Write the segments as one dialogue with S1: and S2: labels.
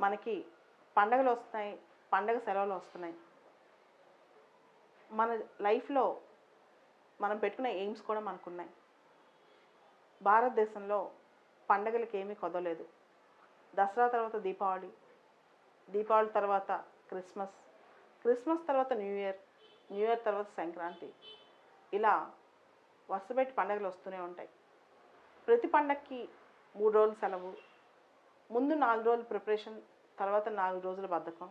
S1: మనకి పండగలు వస్తున్నాయి పండగ సెలవులు వస్తున్నాయి. మన లైఫ్లో మనం పెట్టుకున్న ఎయిమ్స్ కూడా మనకున్నాయి. భారతదేశంలో పండగలకి ఏమీ కొదవలేదు దసరా తర్వాత దీపావళి దీపావళి తర్వాత క్రిస్మస్ క్రిస్మస్ తర్వాత న్యూ ఇయర్ న్యూ ఇయర్ తర్వాత సంక్రాంతి. ఇలా వరుసపెట్టి పండగలు వస్తూనే ఉంటాయి. ప్రతి పండగకి మూడు రోజులు సెలవు ముందు నాలుగు రోజులు ప్రిపరేషన్ తర్వాత నాలుగు రోజుల బద్ధకం.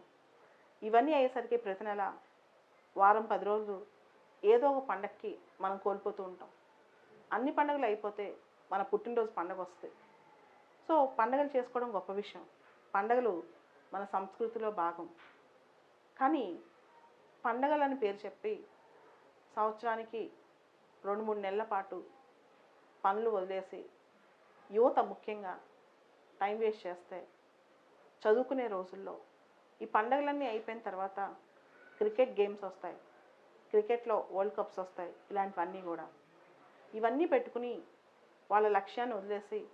S1: ఇవన్నీ అయ్యేసరికి ప్రతి నెల వారం పది రోజులు ఏదో ఒక పండగకి మనం కోల్పోతూ ఉంటాం. అన్ని పండుగలు అయిపోతే మన పుట్టినరోజు పండగ వస్తుంది. సో పండగలు చేసుకోవడం గొప్ప విషయం. పండగలు మన సంస్కృతిలో భాగం. కానీ పండగలని పేరు చెప్పి సంవత్సరానికి రెండు మూడు నెలల పాటు పనులు వదిలేసి యువత ముఖ్యంగా టైం వేస్ట్ చేస్తే చదువుకునే రోజుల్లో ఈ పండగలన్నీ అయిపోయిన తర్వాత క్రికెట్ గేమ్స్ వస్తాయి. క్రికెట్లో వరల్డ్ కప్స్ వస్తాయి. ఇలాంటివన్నీ కూడా. ఇవన్నీ పెట్టుకుని వాళ్ళ లక్ష్యాన్ని వదిలేసి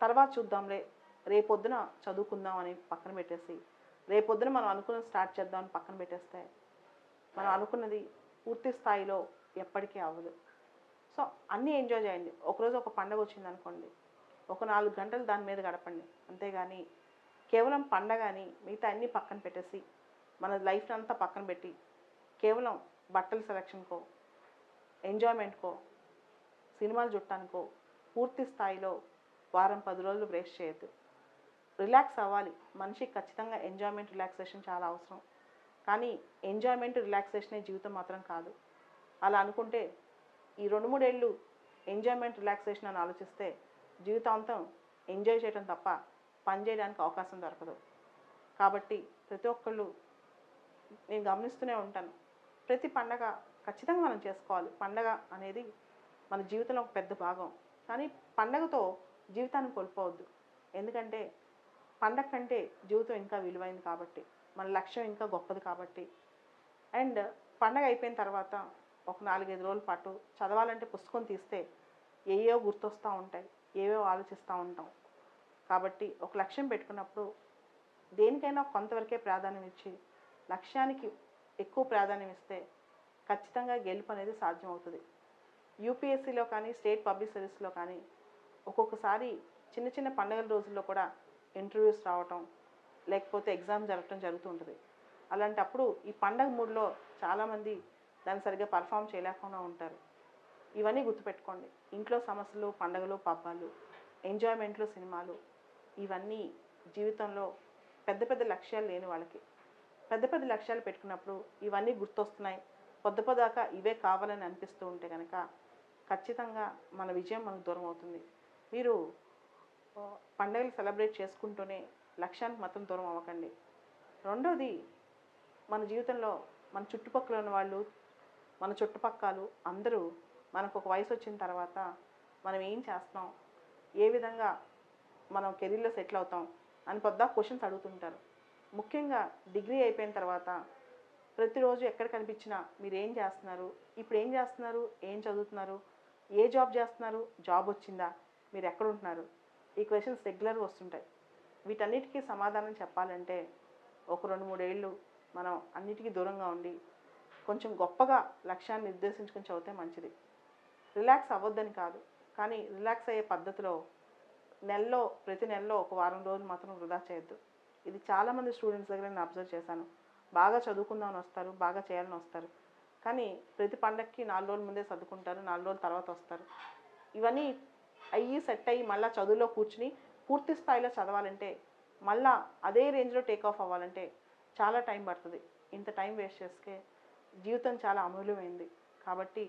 S1: తర్వాత చూద్దాంలే రేపొద్దున చదువుకుందాం అని పక్కన పెట్టేసి రేపొద్దున మనం అనుకున్నది స్టార్ట్ చేద్దామని పక్కన పెట్టేస్తే మనం అనుకున్నది పూర్తి స్థాయిలో ఎప్పటికీ అవ్వదు. సో అన్నీ ఎంజాయ్ చేయండి. ఒకరోజు ఒక పండగ వచ్చింది అనుకోండి ఒక నాలుగు గంటలు దాని మీద గడపండి. అంతేగాని కేవలం పండగ అని మిగతా అన్నీ పక్కన పెట్టేసి మన లైఫ్ని అంతా పక్కన పెట్టి కేవలం బట్టల సెలక్షన్కో ఎంజాయ్మెంట్కో సినిమాలు చుట్టానికో పూర్తి స్థాయిలో వారం పది రోజులు వేస్ట్ చేయొద్దు. రిలాక్స్ అవ్వాలి. మనిషికి ఖచ్చితంగా ఎంజాయ్మెంట్ రిలాక్సేషన్ చాలా అవసరం. కానీ ఎంజాయ్మెంట్ రిలాక్సేషనే జీవితం మాత్రం కాదు. అలా అనుకుంటే ఈ రెండు మూడేళ్ళు ఎంజాయ్మెంట్ రిలాక్సేషన్ అని ఆలోచిస్తే జీవితాంతం ఎంజాయ్ చేయడం తప్ప పని చేయడానికి అవకాశం దొరకదు. కాబట్టి ప్రతి ఒక్కళ్ళు నేను గమనిస్తూనే ఉంటాను. ప్రతి పండగ ఖచ్చితంగా మనం చేసుకోవాలి. పండగ అనేది మన జీవితంలో ఒక పెద్ద భాగం. కానీ పండగతో జీవితాన్ని కోల్పోవద్దు. ఎందుకంటే పండగ కంటే జీవితం ఇంకా విలువైంది కాబట్టి మన లక్ష్యం ఇంకా గొప్పది కాబట్టి. అండ్ పండగ అయిపోయిన తర్వాత ఒక నాలుగైదు రోజుల పాటు చదవాలంటే పుస్తకం తీస్తే ఏయో గుర్తొస్తూ ఉంటాయి. ఏవేవో ఆలోచిస్తూ ఉంటాం. కాబట్టి ఒక లక్ష్యం పెట్టుకున్నప్పుడు దేనికైనా కొంతవరకే ప్రాధాన్యం ఇచ్చి లక్ష్యానికి ఎక్కువ ప్రాధాన్యం ఇస్తే ఖచ్చితంగా గెలుపు అనేది సాధ్యం అవుతుంది యూపీఎస్సీలో కానీ స్టేట్ పబ్లిక్ సర్వీస్లో కానీ ఒక్కొక్కసారి చిన్న చిన్న పండుగల రోజుల్లో కూడా ఇంటర్వ్యూస్ రావటం లేకపోతే ఎగ్జామ్ జరగటం జరుగుతూ ఉంటుంది. అలాంటప్పుడు ఈ పండగ మూడ్లో చాలామంది దాన్ని సరిగ్గా పర్ఫామ్ చేయలేకుండా ఉంటారు. ఇవన్నీ గుర్తుపెట్టుకోండి. ఇంట్లో సమస్యలు పండగలు పబ్బాలు ఎంజాయ్మెంట్లు సినిమాలు ఇవన్నీ జీవితంలో పెద్ద పెద్ద లక్ష్యాలు లేని వాళ్ళకి. పెద్ద పెద్ద లక్ష్యాలు పెట్టుకున్నప్పుడు ఇవన్నీ గుర్తొస్తున్నాయి. పొద్దు పొద్దాకా ఇవే కావాలని అనిపిస్తూ ఉంటే కనుక ఖచ్చితంగా మన విజయం మనకు దూరం అవుతుంది. మీరు పండుగలు పండగలు సెలబ్రేట్ చేసుకుంటూనే లక్ష్యానికి మాత్రం దూరం అవ్వకండి. రెండోది మన జీవితంలో మన చుట్టుపక్కల ఉన్న వాళ్ళు మన చుట్టుపక్కలు అందరూ మనకు ఒక వయసు వచ్చిన తర్వాత మనం ఏం చేస్తాం ఏ విధంగా మనం కెరీర్లో సెటిల్ అవుతాం? అని పొద్దా క్వశ్చన్స్ అడుగుతుంటారు. ముఖ్యంగా డిగ్రీ అయిపోయిన తర్వాత ప్రతిరోజు ఎక్కడ కనిపించినా మీరు ఏం చేస్తున్నారు? ఇప్పుడు ఏం చేస్తున్నారు? ఏం చదువుతున్నారు? ఏ జాబ్ చేస్తున్నారు? జాబ్ వచ్చిందా? మీరు ఎక్కడ ఉంటున్నారు? ఈ క్వశ్చన్స్ రెగ్యులర్గా వస్తుంటాయి. వీటన్నిటికీ సమాధానం చెప్పాలంటే ఒక రెండు మూడేళ్ళు మనం అన్నిటికీ దూరంగా ఉండి కొంచెం గొప్పగా లక్ష్యాన్ని నిర్దేశించుకొని చదివితే మంచిది. రిలాక్స్ అవ్వద్దని కాదు. కానీ రిలాక్స్ అయ్యే పద్ధతిలో నెలలో ప్రతి నెలలో ఒక వారం రోజులు మాత్రం వృధా చేయొద్దు. ఇది చాలామంది స్టూడెంట్స్ దగ్గర నేను అబ్జర్వ్ చేశాను. బాగా చదువుకుందామని వస్తారు బాగా చేయాలని వస్తారు. కానీ ప్రతి పండగకి నాలుగు రోజుల ముందే చదువుకుంటారు నాలుగు రోజుల తర్వాత వస్తారు. ఇవన్నీ అయ్యి సెట్ అయ్యి మళ్ళీ చదువులో కూర్చుని పూర్తి స్థాయిలో చదవాలంటే మళ్ళా అదే రేంజ్లో టేక్ ఆఫ్ అవ్వాలంటే చాలా టైం పడుతుంది. ఇంత టైం వేస్ట్ చేస్తే జీవితం చాలా అమూల్యమైంది. కాబట్టి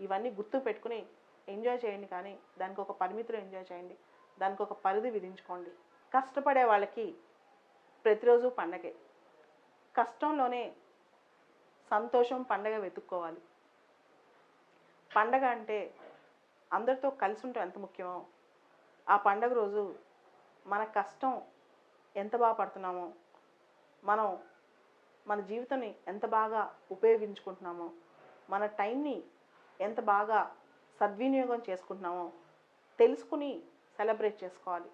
S1: ఇవన్నీ గుర్తు పెట్టుకుని ఎంజాయ్ చేయండి కానీ దానికి ఒక పరిమితులు ఎంజాయ్ చేయండి. దానికి ఒక పరిధి విధించుకోండి. కష్టపడే వాళ్ళకి ప్రతిరోజు పండగే. కష్టంలోనే సంతోషం పండగ వెతుక్కోవాలి. పండగ అంటే అందరితో కలిసి ఉంటాం ఎంత ముఖ్యమో ఆ పండగ రోజు మన కష్టం ఎంత బాగా పడుతున్నామో మనం మన జీవితాన్ని ఎంత బాగా ఉపయోగించుకుంటున్నామో మన టైంని ఎంత బాగా సద్వినియోగం చేసుకుంటున్నామో తెలుసుకుని సెలబ్రేట్ చేసుకోవాలి.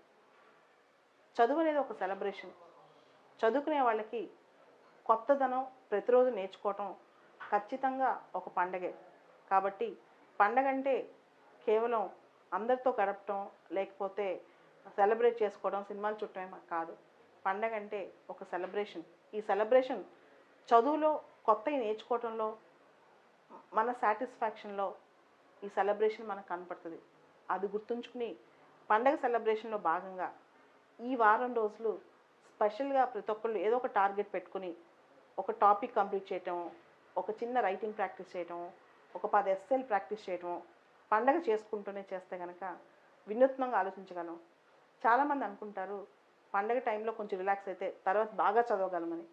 S1: చదువు అనేది ఒక సెలబ్రేషన్. చదువుకునే వాళ్ళకి కొత్తదనం ప్రతిరోజు నేర్చుకోవటం ఖచ్చితంగా ఒక పండగే. కాబట్టి పండగ అంటే కేవలం అందరితో గడపటం లేకపోతే సెలబ్రేట్ చేసుకోవడం సినిమాలు చుట్టమే కాదు. పండగ అంటే ఒక సెలబ్రేషన్. ఈ సెలబ్రేషన్ చదువులో కొత్తవి నేర్చుకోవటంలో మన సాటిస్ఫాక్షన్లో ఈ సెలబ్రేషన్ మనకు కనపడుతుంది. అది గుర్తుంచుకుని పండగ సెలబ్రేషన్లో భాగంగా ఈ వారం రోజులు స్పెషల్గా ప్రతి ఒక్కళ్ళు ఏదో ఒక టార్గెట్ పెట్టుకుని ఒక టాపిక్ కంప్లీట్ చేయటం ఒక చిన్న రైటింగ్ ప్రాక్టీస్ చేయటం ఒక పది ఎస్ఎల్ ప్రాక్టీస్ చేయటం పండగ చేసుకుంటూనే చేస్తే కనుక వినూత్నంగా ఆలోచించగలం. చాలామంది అనుకుంటారు పండగ టైంలో కొంచెం రిలాక్స్ అయితే తర్వాత బాగా చదవగలమని.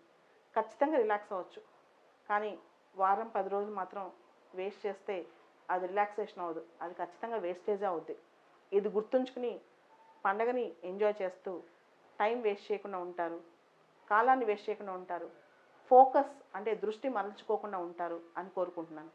S1: ఖచ్చితంగా రిలాక్స్ అవ్వచ్చు. కానీ వారం పది రోజులు మాత్రం వేస్ట్ చేస్తే అది రిలాక్సేషన్ అవ్వదు. అది ఖచ్చితంగా వేస్టేజే అవుద్ది. ఇది గుర్తుంచుకుని పండగని ఎంజాయ్ చేస్తూ టైం వేస్ట్ చేయకుండా ఉంటారు కాలాన్ని వేస్ట్ చేయకుండా ఉంటారు ఫోకస్ అంటే దృష్టి మరల్చుకోకుండా ఉంటారు అని కోరుకుంటున్నాను.